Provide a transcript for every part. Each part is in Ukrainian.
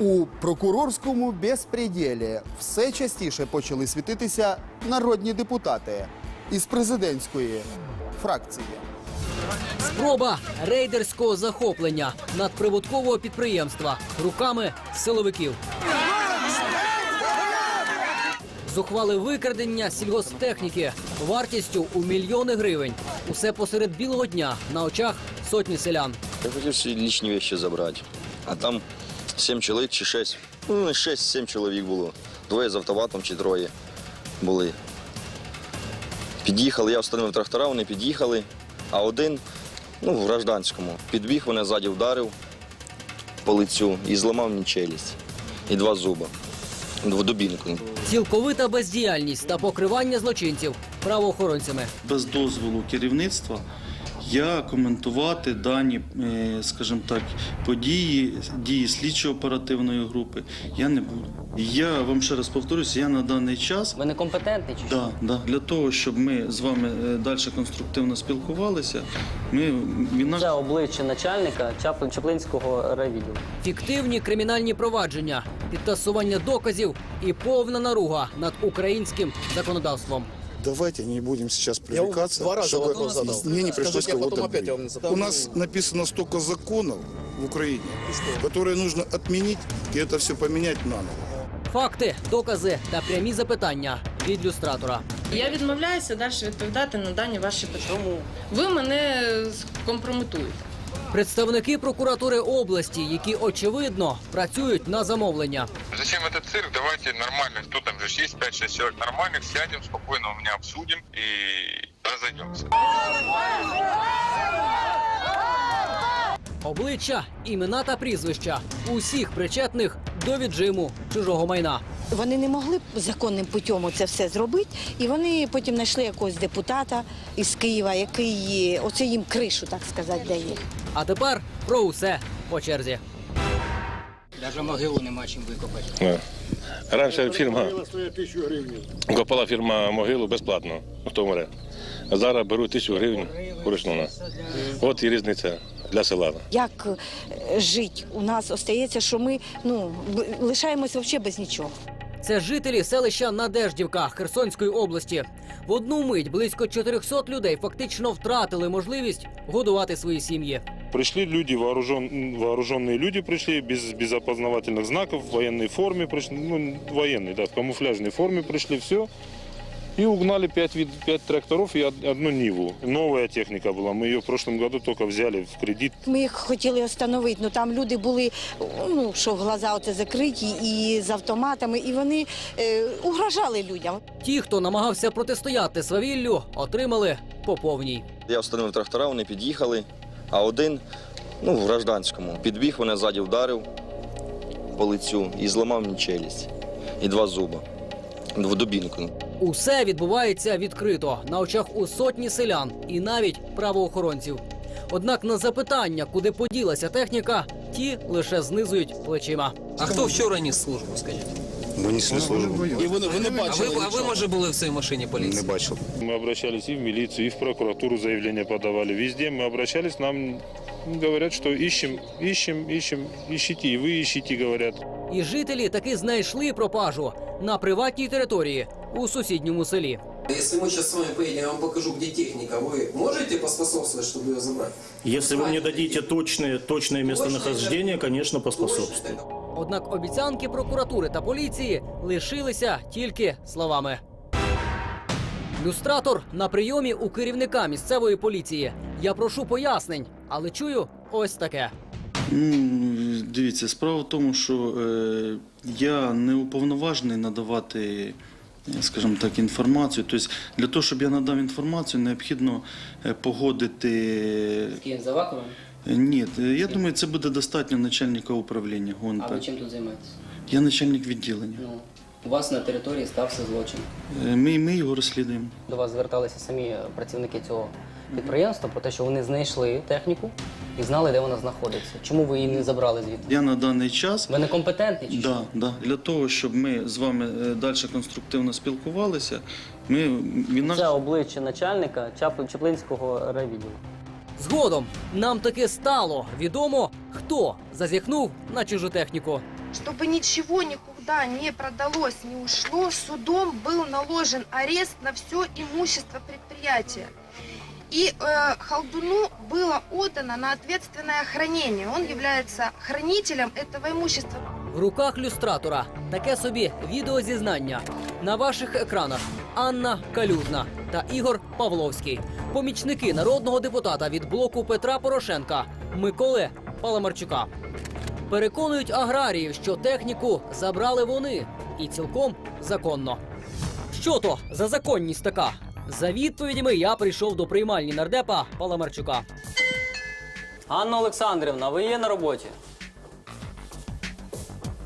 У прокурорському безпреділі все частіше почали світитися народні депутати із президентської фракції. Спроба рейдерського захоплення надприбуткового підприємства руками силовиків. Зухвали викрадення сільгосптехніки вартістю у мільйони гривень. Усе посеред білого дня на очах сотні селян. Я хотів всі лічні речі забрати. А там сім чоловік чи шість. Ну, не шість, сім чоловік було. Двоє з автоматом чи троє були. Під'їхали, я встановив трактора, вони під'їхали, а один, ну, в гражданському, підбіг, мене ззаді вдарив по лицю і зламав мені челюсть. І два зуба. В дубінку. Цілковита бездіяльність та покривання злочинців правоохоронцями. без дозволу керівництва я коментувати дані, е, скажімо так, події, дії слідчо-оперативної групи я не буду. Я вам ще раз повторюся, я на даний час Ви некомпетентні чи що? да, да, для того, щоб ми з вами е, далі конструктивно спілкувалися, ми він Це обличчя начальника Чаплин Чаплинського райвідділу. Фіктивні кримінальні провадження, підтасування доказів і повна наруга над українським законодавством Давайте не будем сейчас привлекаться, два раза чтобы вопрос задал. мне не пришлось Скажите, а кого-то потом опять бить. я вам задам. У нас написано столько законов в Украине, которые нужно отменить и это все поменять на ново. Факти, докази та прямі запитання від люстратора. Я відмовляюся далі відповідати на дані ваші питання. Ви мене скомпрометуєте. Представники прокуратури області, які очевидно працюють на замовлення. Зачем этот цирк? Давайте нормально. Кто там же есть 5-6 человек нормальных, сядем спокойно, у меня обсудим и разойдемся. Обличчя, імена та прізвища усіх причетних до віджиму чужого майна. Вони не могли б законним путем це все зробити, і вони потім знайшли якогось депутата із Києва, який оце їм кришу, так сказати, дає. А тепер про усе по черзі. Да. Раніше фірма копала фірма могилу безплатно, хто вмре. А зараз беруть тисячу гривень вручну. От і різниця для села. Як е, жити? У нас остається, що ми ну, лишаємось взагалі без нічого. Це жителі селища Надеждівка Херсонської області. В одну мить близько 400 людей фактично втратили можливість годувати свої сім'ї. Пришли люди, вооружен, вооруженные люди пришли, без, без опознавательных знаков, в военной форме пришли, ну, военной, да, в камуфляжной форме пришли, все. И угнали пять, вид, пять тракторов и одну Ниву. Новая техника была, мы ее в прошлом году только взяли в кредит. Ми їх хотіли остановити, ну там люди були, ну що глаза оце закриті і з автоматами, і вони е, угрожали людям. Ті, хто намагався протистояти свавіллю, отримали по повній. Я встановив трактора, вони під'їхали, а один, ну, в гражданському, підбіг, мене ззаді вдарив по лицю і зламав мені челюсть. І два зуба. В дубінку. Усе відбувається відкрито на очах у сотні селян і навіть правоохоронців. Однак на запитання, куди поділася техніка, ті лише знизують плечима. А хто вчора ніс службу, скажіть? Мы несли службу. І вони, вони А ви, бачили. а ви може, були в цій машині Не поліції? бачил. Мы обращались и в милицию, и в прокуратуру заявления подавали. Везде мы обращались, нам говорят, что ищем, ищем, ищем, ищите, и вы ищите, говорят. І жителі таки знайшли пропажу на приватній території у сусідньому селі. Если мы сейчас с вами поедем, я вам покажу, где техника, вы можете поспособствовать, чтобы ее забрать? Если вы мне дадите точное, точное местонахождение, конечно, поспособствую. Однак обіцянки прокуратури та поліції лишилися тільки словами. Люстратор на прийомі у керівника місцевої поліції. Я прошу пояснень, але чую ось таке. Ну, дивіться, справа в тому, що е, я не уповноважений надавати, е, скажімо так, інформацію. Тобто, для того, щоб я надав інформацію, необхідно погодити. погодити. ким за вакуумом? Е, Ні, е, я думаю, це буде достатньо начальника управління ГУНП. чим тут займаєтесь? Я начальник відділення. Ну, у вас на території стався злочин. Е, Ми, ми його розслідуємо. До вас зверталися самі працівники цього підприємства про те, що вони знайшли техніку і знали, де вона знаходиться. Чому ви її не забрали звідти? Я на даний час Ви некомпетентні чи що? Да, да. Для того, щоб ми з вами е, далі конструктивно спілкувалися, ми він наш Це обличчя начальника Чаплин Чаплинського райвідділу. Згодом нам таки стало відомо, хто зазіхнув на чужу техніку. чтобы ничего никуда не продалось, не ушло, судом был наложен арест на все имущество предприятия. И э, Халдуну было отдано на ответственное хранение. Он является хранителем этого имущества. В руках люстратора таке собі відеозізнання. На ваших екранах Анна Калюжна та Ігор Павловський, помічники народного депутата від блоку Петра Порошенка Миколи Паламарчука. Переконують аграріїв, що техніку забрали вони і цілком законно. Що то за законність така? За відповідями я прийшов до приймальні нардепа Паламарчука. Анна Олександрівна, ви є на роботі?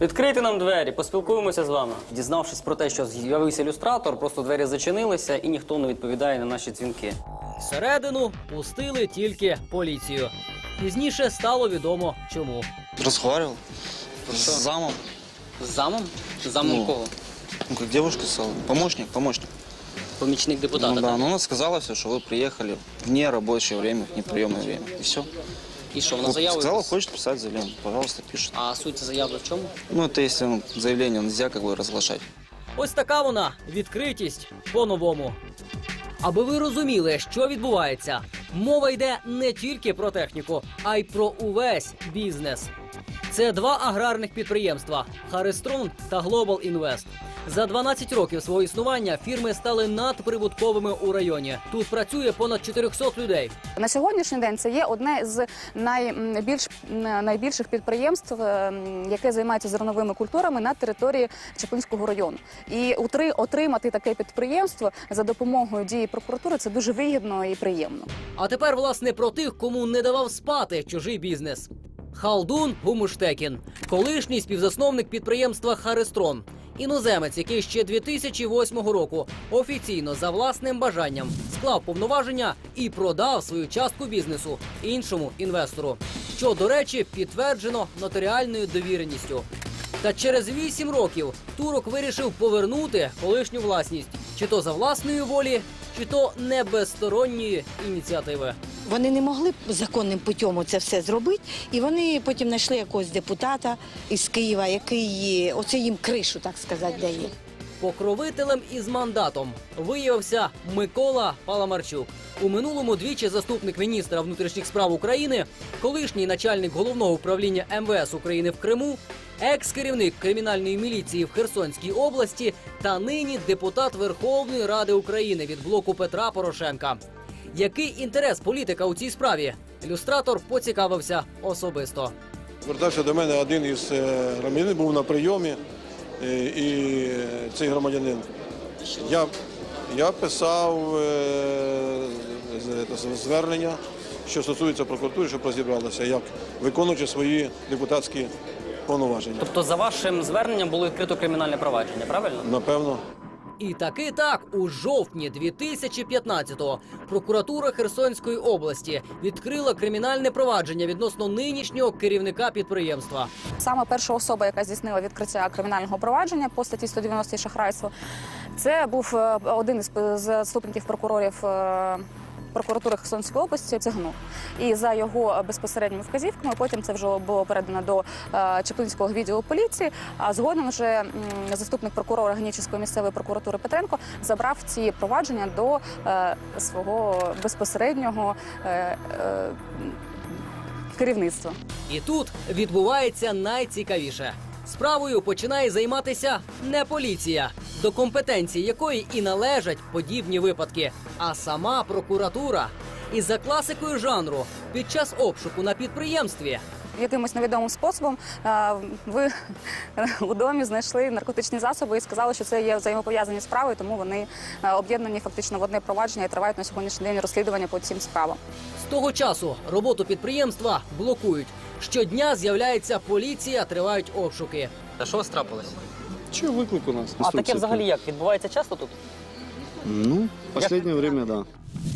Відкрийте нам двері, поспілкуємося з вами. Дізнавшись про те, що з'явився ілюстратор, просто двері зачинилися і ніхто не відповідає на наші дзвінки. Всередину пустили тільки поліцію. Пізніше стало відомо чому. Разговаривал с замом. З замом? З замом Ну, кого? Ну, как девушка сказала. Помощник, помощник Помічник депутата. ну, да, так? но она сказала все, что вы приехали в нерабочее время, в неприемное время. И все. І що, вона заяву? Сказала, якусь? хочет писать заявление. Пожалуйста, пишет. А суть заяви в чому? Ну, это если ну, заявление нельзя как бы разглашать. Ось така вона відкритість по-новому. Аби ви розуміли, що відбувається, мова йде не тільки про техніку, а й про увесь бізнес. Це два аграрних підприємства Харистрон та Global Invest. За 12 років свого існування фірми стали надприбутковими у районі. Тут працює понад 400 людей. На сьогоднішній день це є одне з найбільш найбільших підприємств, е, яке займається зерновими культурами на території Чаплинського району. І утри- отримати таке підприємство за допомогою дії прокуратури це дуже вигідно і приємно. А тепер, власне, про тих, кому не давав спати чужий бізнес. Халдун Гумуштекін, колишній співзасновник підприємства Харистрон. Іноземець, який ще 2008 року офіційно за власним бажанням склав повноваження і продав свою частку бізнесу іншому інвестору, що, до речі, підтверджено нотаріальною довіреністю. Та через 8 років турок вирішив повернути колишню власність, чи то за власної волі, чи то не без сторонньої ініціативи. Вони не могли законним путем це все зробити, і вони потім знайшли якогось депутата із Києва, який оце їм кришу, так сказати, дає. Покровителем із мандатом виявився Микола Паламарчук. У минулому двічі заступник міністра внутрішніх справ України, колишній начальник головного управління МВС України в Криму, екс-керівник кримінальної міліції в Херсонській області та нині депутат Верховної Ради України від блоку Петра Порошенка. Який інтерес політика у цій справі? Ілюстратор поцікавився особисто. Звертався до мене один із е, громадянин, був на прийомі, е, і цей громадянин. Я, я писав е, звернення, що стосується прокуратури, щоб розібралися, як виконуючи свої депутатські повноваження. Тобто, за вашим зверненням було відкрито кримінальне провадження, правильно? Напевно. І таки так, у жовтні 2015-го прокуратура Херсонської області відкрила кримінальне провадження відносно нинішнього керівника підприємства. Саме перша особа, яка здійснила відкриття кримінального провадження по статті 190 шахрайство, це був е, один із заступників прокурорів. Прокуратури Херсонської області Циганук. І за його безпосередніми вказівками потім це вже було передано до е, Чеплинського відділу поліції. А згодом вже заступник прокурора Генічеської місцевої прокуратури Петренко забрав ці провадження до е, свого безпосереднього е, керівництва. І тут відбувається найцікавіше. Справою починає займатися не поліція, до компетенції якої і належать подібні випадки, а сама прокуратура. І за класикою жанру під час обшуку на підприємстві Якимось невідомим способом ви у домі знайшли наркотичні засоби і сказали, що це є взаємопов'язані справи, тому вони об'єднані фактично в одне провадження і тривають на сьогоднішній день розслідування по цим справам. З того часу роботу підприємства блокують. Щодня з'являється поліція, тривають обшуки. Та що у вас трапилось? Че виклик у нас? А таке взагалі як? Відбувається часто тут? Ну, в последнее время, да.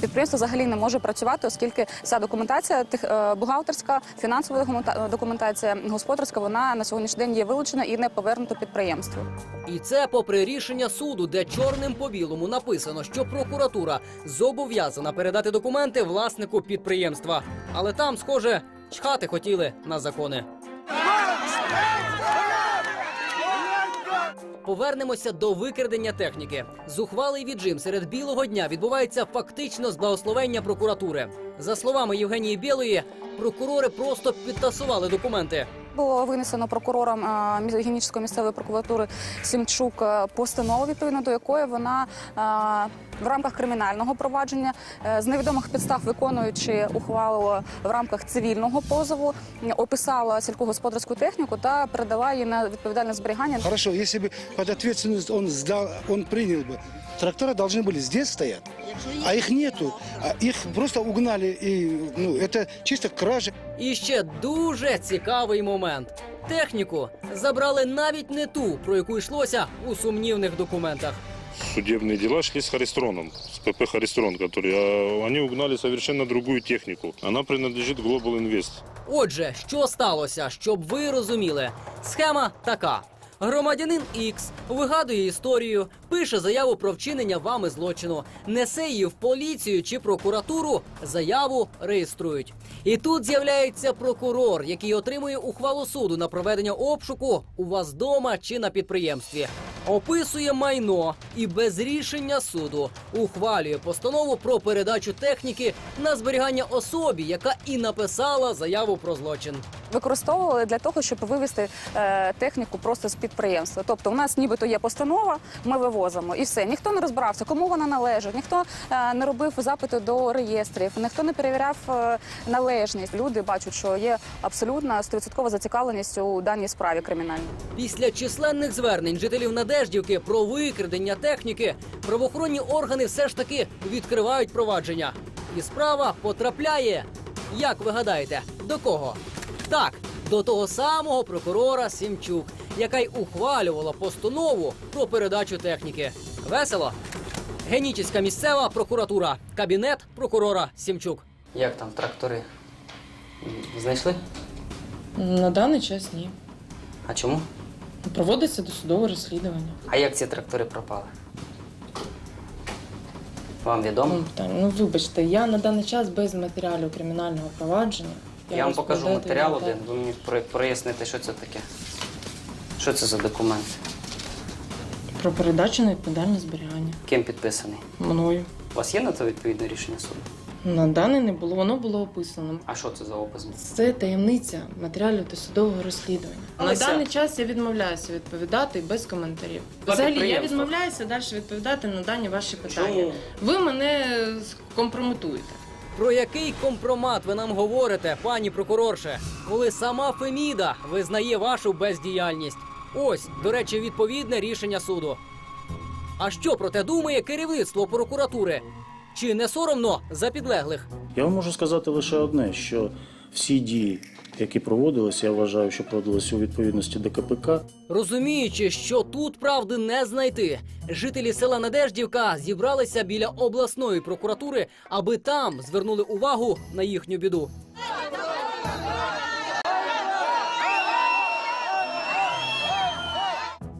Підприємство взагалі не може працювати, оскільки вся документація тех- е, бухгалтерська, фінансова документація, господарська, вона на сьогоднішній день є вилучена і не повернута підприємству. І це попри рішення суду, де чорним по білому написано, що прокуратура зобов'язана передати документи власнику підприємства. Але там, схоже, Чхати хотіли на закони. Повернемося до викрадення техніки. Зухвалий віджим серед білого дня відбувається фактично з благословення прокуратури. За словами Євгенії Білої, прокурори просто підтасували документи. Було винесено прокурором е, місцевої прокуратури Сімчук е, постанову, відповідно до якої вона е, в рамках кримінального провадження з невідомих підстав, виконуючи ухвалу в рамках цивільного позову, описала сільськогосподарську техніку та передала її на відповідальне зберігання. Хорошо, бы под ответственность он сдал, он принял бы. Трактора должны были здесь стоять, а их нету. А Их просто угнали, и ну, это чисто кража. І ще дуже цікавий момент. Техніку забрали навіть не ту, про яку йшлося у сумнівних документах. Судебные дела шли с Харистроном, с ПП Харистрон, который, а, они угнали совершенно другую технику. Она принадлежит Global Invest. Отже, що сталося, щоб ви розуміли? Схема така. Громадянин X вигадує історію, пише заяву про вчинення вами злочину, несе її в поліцію чи прокуратуру, заяву реєструють. І тут з'являється прокурор, який отримує ухвалу суду на проведення обшуку у вас вдома чи на підприємстві. Описує майно і без рішення суду ухвалює постанову про передачу техніки на зберігання особі, яка і написала заяву про злочин. Використовували для того, щоб вивезти е, техніку просто з підприємства. Тобто, у нас нібито є постанова, ми вивозимо і все. Ніхто не розбирався, кому вона належить, ніхто е, не робив запити до реєстрів, ніхто не перевіряв е, належність. Люди бачать, що є абсолютна 100% зацікавленість у даній справі кримінальній. Після численних звернень жителів Надеждівки про викрадення техніки правоохоронні органи все ж таки відкривають провадження. І справа потрапляє. Як ви гадаєте, до кого? Так, до того самого прокурора Сімчук, яка й ухвалювала постанову про передачу техніки. Весело. Генічеська місцева прокуратура, кабінет прокурора Сімчук. Як там трактори? Знайшли? На даний час ні. А чому? Проводиться досудове розслідування. А як ці трактори пропали? Вам відомо? Ну, питання. Ну, вибачте, я на даний час без матеріалів кримінального провадження. Я вам покажу матеріал один, ви мені про- проясните, що це таке. Що це за документ? Про передачу на відповідальне зберігання. Ким підписаний? Мною. У вас є на це відповідне рішення суду? На даний не було, воно було описано. А що це за опис? Це таємниця матеріалів досудового розслідування. Але на це- даний час я відмовляюся відповідати без коментарів. Взагалі, я відмовляюся далі відповідати на дані ваші питання. Чому? Ви мене компрометуєте. Про який компромат ви нам говорите, пані прокурорше, коли сама Феміда визнає вашу бездіяльність? Ось, до речі, відповідне рішення суду. А що про те думає керівництво прокуратури? Чи не соромно за підлеглих? Я вам можу сказати лише одне, що всі дії, які проводилися, я вважаю, що проводилися у відповідності до КПК, Розуміючи, що тут правди не знайти, жителі села Надеждівка зібралися біля обласної прокуратури, аби там звернули увагу на їхню біду.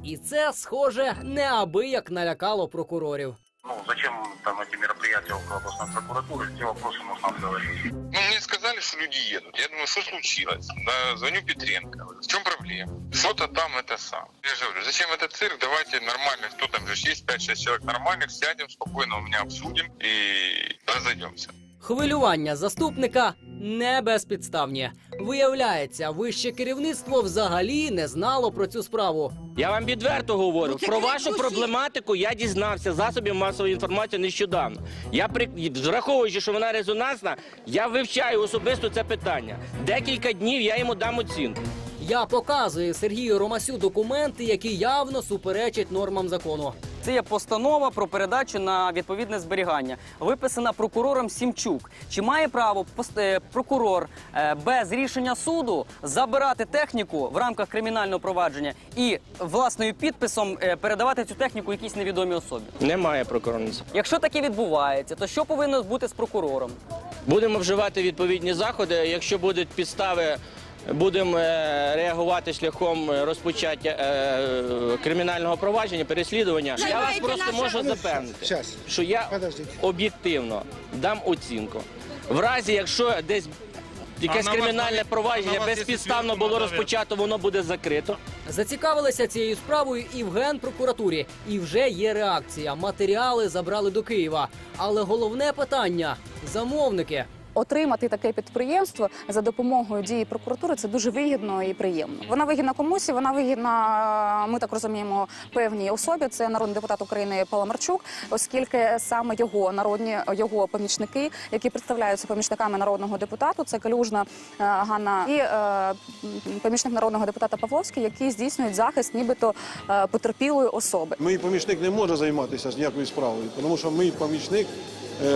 І це, схоже, неабияк налякало прокурорів Ну, зачем там эти мероприятия около областной прокуратуры? Эти вопросы нужно обговорить. Ну, мне сказали, что люди едут. Я думаю, что случилось? Да, звоню Петренко. В чем проблема? Что-то там это сам. Я же говорю, зачем этот цирк? Давайте нормально, кто там же есть 5-6 человек нормальных, сядем, спокойно у меня обсудим и разойдемся. Хвилювання заступника не безпідставні. Виявляється, вище керівництво взагалі не знало про цю справу. Я вам відверто говорю, про вашу проблематику я дізнався засобів масової інформації нещодавно. Я при враховуючи, що вона резонансна, я вивчаю особисто це питання. Декілька днів я йому дам оцінку. Я показую Сергію Ромасю документи, які явно суперечать нормам закону. Це є постанова про передачу на відповідне зберігання, виписана прокурором Сімчук. Чи має право е, прокурор е, без рішення суду забирати техніку в рамках кримінального провадження і власною підписом е, передавати цю техніку якійсь невідомій особі? Немає прокурорниці. Якщо таке відбувається, то що повинно бути з прокурором? Будемо вживати відповідні заходи. Якщо будуть підстави, будемо е, реагувати шляхом розпочаття е, кримінального провадження, переслідування. Я вас просто можу запевнити, що я об'єктивно дам оцінку. В разі, якщо десь якесь кримінальне провадження безпідставно було розпочато, воно буде закрито. Зацікавилися цією справою і в генпрокуратурі, і вже є реакція. Матеріали забрали до Києва. Але головне питання замовники. Отримати таке підприємство за допомогою дії прокуратури це дуже вигідно і приємно. Вона вигідна комусь, вона вигідна. Ми так розуміємо певній особі. Це народний депутат України Паламарчук, оскільки саме його народні його помічники, які представляються помічниками народного депутату, це Калюжна е, Ганна і е, помічник народного депутата Павловський, які здійснюють захист, нібито е, потерпілої особи. Мій помічник не може займатися ніякою справою, тому що мій помічник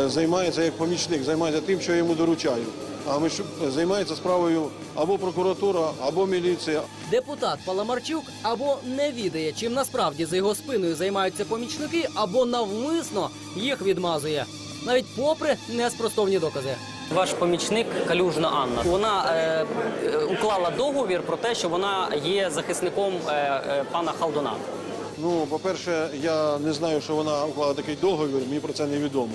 займається як помічник, займається тим, що я йому доручаю. А ми займається справою або прокуратура, або міліція. Депутат Паламарчук або не відає, чим насправді за його спиною займаються помічники, або навмисно їх відмазує, навіть попри неспростовні докази. Ваш помічник Калюжна Анна. Вона е, е, уклала договір про те, що вона є захисником е, е, пана Халдуна. Ну, по-перше, я не знаю, що вона уклала такий договір, мені про це не відомо.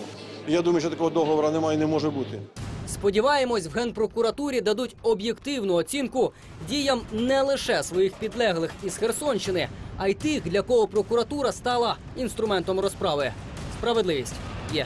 Я думаю, що такого договору немає і не може бути. Сподіваємось, в генпрокуратурі дадуть об'єктивну оцінку діям не лише своїх підлеглих із Херсонщини, а й тих, для кого прокуратура стала інструментом розправи. Справедливість є.